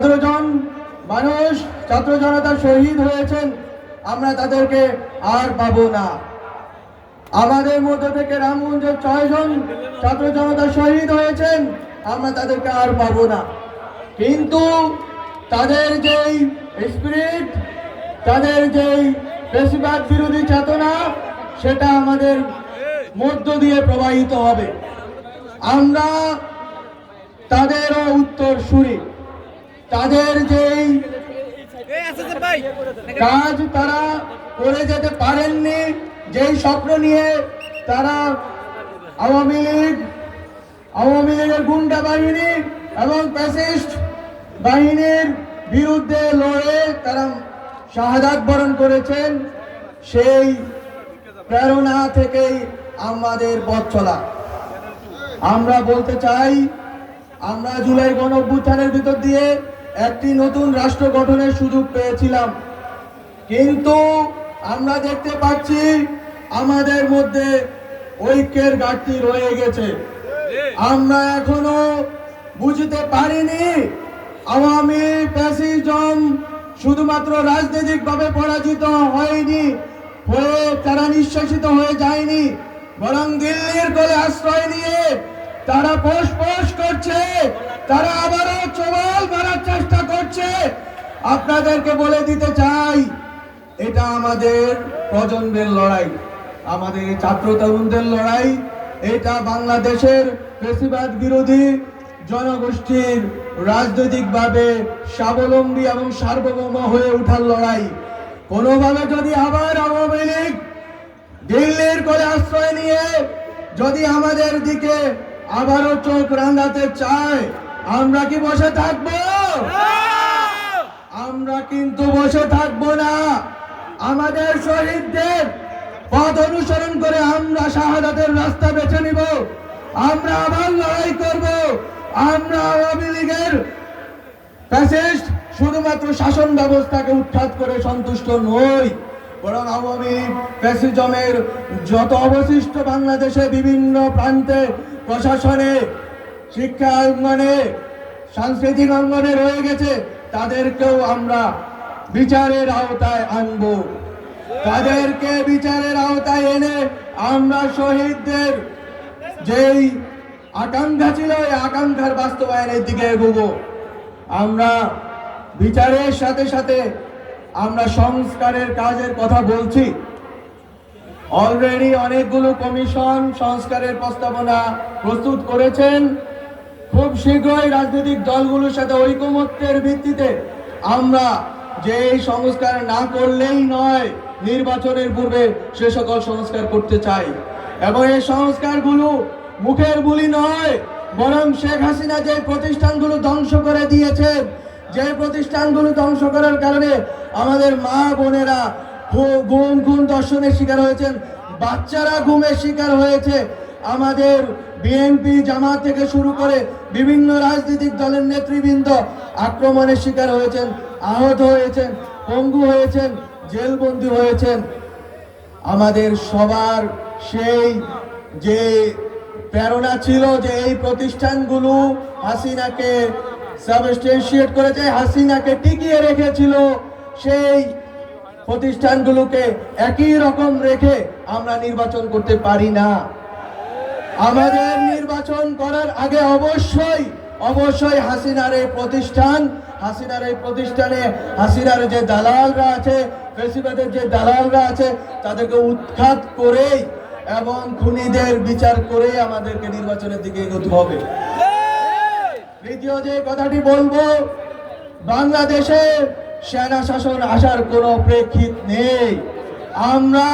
সতেরো জন মানুষ ছাত্র জনতা শহীদ হয়েছেন, আমরা তাদেরকে আর পাবো না। আমাদের মধ্যে থেকে রামগঞ্জের ছয় জন ছাত্র জনতা শহীদ হয়েছেন, আমরা তাদেরকে আর পাবো না। কিন্তু তাদের যেই স্পিরিট তাদের যেই বেশিরভাগ বিরোধী চেতনা, সেটা আমাদের মধ্য দিয়ে প্রবাহিত হবে। আমরা তাদেরও উত্তর সুরি তাদের যেই কাজ তারা করে যেতে পারেননি যেই স্বপ্ন নিয়ে তারা আওয়ামী লীগ আওয়ামী লীগের গুন্ডা বাহিনী এবং প্যাসিস্ট বাহিনীর বিরুদ্ধে লড়ে তারা শাহাদাত বরণ করেছেন সেই প্রেরণা থেকেই আমাদের পথ চলা। আমরা বলতে চাই আমরা জুলাই গণ অভ্যুত্থানের ভিতর দিয়ে একটি নতুন রাষ্ট্র গঠনের সুযোগ পেয়েছিলাম। কিন্তু আমরা দেখতে পাচ্ছি আমাদের মধ্যে ঐক্যের ঘাটতি রয়ে গেছে। আমরা এখনও বুঝতে পারিনি আওয়ামী প্যাসিজম শুধুমাত্র রাজনৈতিকভাবে পরাজিত হয়নি, হয়ে তারা নিঃশ্বাসিত হয়ে যায়নি, বরং দিল্লির কোলে আশ্রয় নিয়ে তারা পোষ পোষ করছে, তারা আবারও আপনাদেরকে বলে দিতে চাই, এটা আমাদের প্রজন্মের লড়াই, আমাদের ছাত্র তরুণদের লড়াই, এটা বাংলাদেশের বেশিরভাগ বিরোধী জনগোষ্ঠীর রাজনৈতিকভাবে স্বাবলম্বী এবং সার্বভৌম হয়ে ওঠার লড়াই। কোনোভাবে যদি আবার আওয়ামী লীগ দিল্লির কোলে আশ্রয় নিয়ে যদি আমাদের দিকে আবারও চোখ রাঙাতে চায়, আমরা কি বসে থাকব? কিন্তু বসে থাকব না। আমাদের শহীদদের পথ অনুসরণ করে আমরা শাহাদাতের রাস্তা বেছে নিব। আমরা আবার লড়াই করব। আমরা আওয়ামী লীগের শুধুমাত্র শাসন ব্যবস্থাকে উৎখাত করে সন্তুষ্ট নই, বরং আওয়ামী ফ্যাসিজমের যত অবশিষ্ট বাংলাদেশে বিভিন্ন প্রান্তে প্রশাসনে, শিক্ষা অঙ্গনে, সাংস্কৃতিক অঙ্গনে রয়ে গেছে তাদেরকেও আমরা বিচারের আওতায় আনব। তাদেরকে বিচারের আওতায় এনে আমরা শহীদদের যেই আকাঙ্ক্ষা ছিল, এই আকাঙ্ক্ষার বাস্তবায়নের দিকে এগোবো। আমরা বিচারের সাথে সাথে আমরা সংস্কারের কাজের কথা বলছি। অলরেডি অনেকগুলো কমিশন সংস্কারের প্রস্তাবনা প্রস্তুত করেছেন। খুব শীঘ্রই রাজনৈতিক দলগুলোর সাথে ঐকমত্যের ভিত্তিতে আমরা যে এই সংস্কার না করলেই নয়, নির্বাচনের পূর্বে সে সকল সংস্কার করতে চাই। এবং এই সংস্কারগুলো মুখের বুলি নয়, বরং শেখ হাসিনা যে প্রতিষ্ঠানগুলো ধ্বংস করে দিয়েছেন, যে প্রতিষ্ঠানগুলো ধ্বংস করার কারণে আমাদের মা বোনেরা ঘু- গুম, খুন দর্শনের শিকার হয়েছেন, বাচ্চারা ঘুমের শিকার হয়েছে আমাদের বিএনপি জামাত থেকে শুরু করে বিভিন্ন রাজনৈতিক দলের নেতৃবৃন্দ আক্রমণের শিকার হয়েছেন, আহত হয়েছেন, পঙ্গু হয়েছেন, জেলবন্দী হয়েছেন। আমাদের সবার সেই যে প্রেরণা ছিল যে এই প্রতিষ্ঠানগুলো হাসিনাকে সাবস্টেন্সিয়েট করেছে, হাসিনাকে টিকিয়ে রেখেছিল, সেই প্রতিষ্ঠানগুলোকে একই রকম রেখে আমরা নির্বাচন করতে পারি না। আমাদের নির্বাচন করার আগে অবশ্যই অবশ্যই হাসিনার এই প্রতিষ্ঠান, হাসিনার এই প্রতিষ্ঠানে হাসিনার যে দালালরা আছে বেশিরভাগের যে দালালরা আছে, তাদেরকে উৎখাত করেই এবং খুনিদের বিচার করেই আমাদেরকে নির্বাচনের দিকে এগোতে হবে। তৃতীয় যে কথাটি বলব, বাংলাদেশে সেনা শাসন আসার কোনো প্রেক্ষিত নেই। আমরা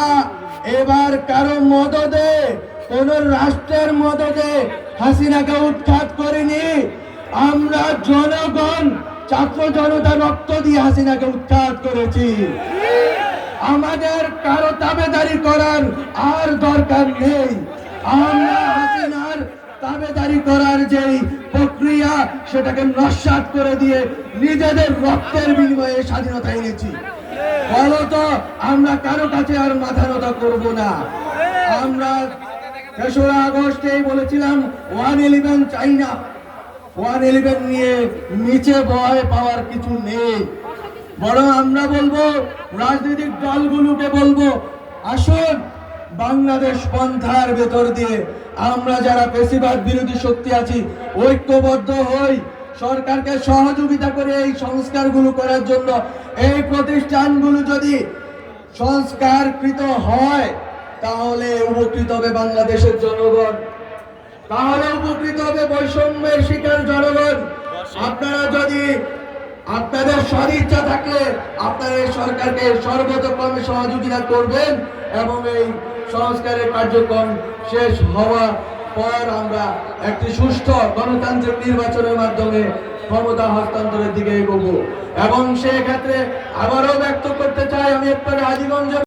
এবার কারও মদদে কোন রাষ্ট্রের মদদে হাসিনাকে উৎখাত করিনি। আমরা জনগণ, ছাত্র জনতা রক্ত দিয়ে হাসিনাকে উৎখাত করেছি। আমাদের কারও দাবেদারি করার আর দরকার নেই। আমরা হাসিনার দাবেদারি করার যেই প্রক্রিয়া, সেটাকে নস্বাত করে দিয়ে নিজেদের রক্তের বিনিময়ে স্বাধীনতা এনেছি। ফলত আমরা কারও কাছে আর মাথা নত করব না। আমরা তেসরা আগস্টেই বলেছিলাম ওয়ান ইলেভেন চাই না ওয়ান ইলেভেন নিয়ে নিচে ভয় পাওয়ার কিছু নেই। বরং আমরা বলব, রাজনৈতিক দলগুলোকে বলব, আসুন বাংলাদেশ পন্থার ভেতর দিয়ে আমরা যারা পেশিবাদ বিরোধী শক্তি আছি, ঐক্যবদ্ধ হই, সরকারকে সহযোগিতা করে এই সংস্কারগুলো করার জন্য। এই প্রতিষ্ঠানগুলো যদি সংস্কারকৃত হয় তাহলে উপকৃত হবে বাংলাদেশের জনগণ। তাহলে উপকৃত হবে বৈষম্যের শিকার জনগণ। আপনারা যদি আপনাদের সদিচ্ছা থাকে, আপনারা এই সরকারকে সর্বতক্রমে সহযোগিতা করবেন এবং এই সংস্কারের কার্যক্রম শেষ হওয়া পর আমরা একটি সুষ্ঠু গণতান্ত্রিক নির্বাচনের মাধ্যমে ক্ষমতা হস্তান্তরের দিকে এগোবো। এবং সেক্ষেত্রে আবারও ব্যক্ত করতে চাই আমি একটু হাজিগঞ্জ